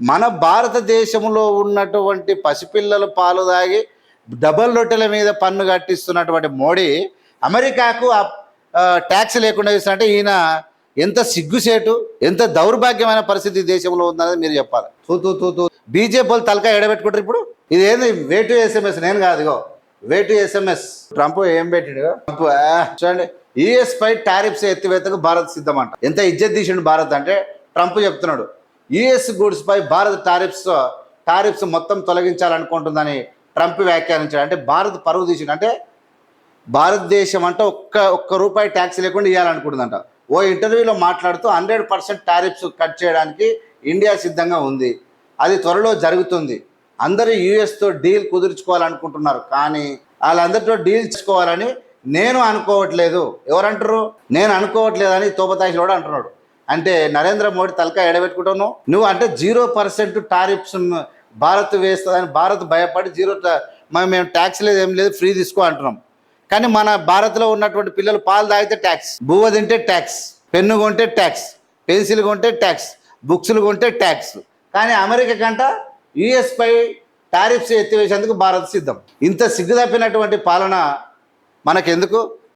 మన భారతదేశంలో ఉన్నటువంటి పసిపిల్లలు పాలు తాగి డబల్ రొట్టెల మీద పన్ను కట్టిస్తున్నటువంటి మోడీ అమెరికాకు ట్యాక్స్ లేకుండా ఇస్తున్నట్టే ఈయన ఎంత సిగ్గుసేటు ఎంత దౌర్భాగ్యమైన పరిస్థితి దేశంలో ఉందనేది మీరు చెప్పాలి. తూ తూ తూ తూ. బీజేపీ వాళ్ళు తలకాయ ఎడబెట్టుకుంటారు ఇప్పుడు. ఇది ఏంది వేటు ఎస్ఎంఎస్ నేను కాదు ఇగో. వేటు ఎస్ఎంఎస్. ట్రంప్ ఏం పెట్టిండు? ట్రంప్ ఆ, చూడండి. యుఎస్ పై టారిఫ్స్ ఎత్తివేతకు భారత్ సిద్ధమంట. ఎంత ఇజ్జత్ తీసిండు భారత్ అంటే ట్రంప్ చెప్తున్నాడు. యుఎస్ గూడ్స్పై భారత్ టారిఫ్స్ టారిఫ్స్ మొత్తం తొలగించాలనుకుంటుందని ట్రంప్ వ్యాఖ్యానించాడు. అంటే భారత్ పరువు తీసిండు. అంటే భారతదేశం అంటే ఒక్క ఒక్క రూపాయి ట్యాక్స్ లేకుండా ఇవ్వాలనుకుంటుందంట ఓ ఇంటర్వ్యూలో మాట్లాడుతూ హండ్రెడ్ పర్సెంట్ టారిఫ్స్ కట్ చేయడానికి ఇండియా సిద్ధంగా ఉంది. అది త్వరలో జరుగుతుంది. అందరూ యూఎస్తో డీల్ కుదుర్చుకోవాలనుకుంటున్నారు. కానీ వాళ్ళందరితో డీల్ చేసుకోవాలని నేను అనుకోవట్లేదు. ఎవరంటారు నేను అనుకోవట్లేదని తోపతాయి కూడా అంటున్నాడు. అంటే నరేంద్ర మోడీ తలకాయ ఎడబెట్టుకుంటున్నావు నువ్వు అంటే జీరో పర్సెంట్ టారిఫ్స్ భారత్ వేస్తుందని భారత్ భయపడి జీరో మేము ట్యాక్స్ లేదు ఏం లేదు ఫ్రీ తీసుకో అంటున్నాం. కానీ మన భారత్లో ఉన్నటువంటి పిల్లలు పాలు తాగితే ట్యాక్స్ బువ్వ తింటే ట్యాక్స్ పెన్ను కొంటే ట్యాక్స్ పెన్సిల్ కొంటే ట్యాక్స్ బుక్స్లు కొంటే ట్యాక్స్. కానీ అమెరికా కంట యుఎస్ పై టారిఫ్స్ ఎత్తివేసేందుకు భారత్ సిద్ధం. ఇంత సిగ్గుదప్పినటువంటి పాలన మనకెందుకు?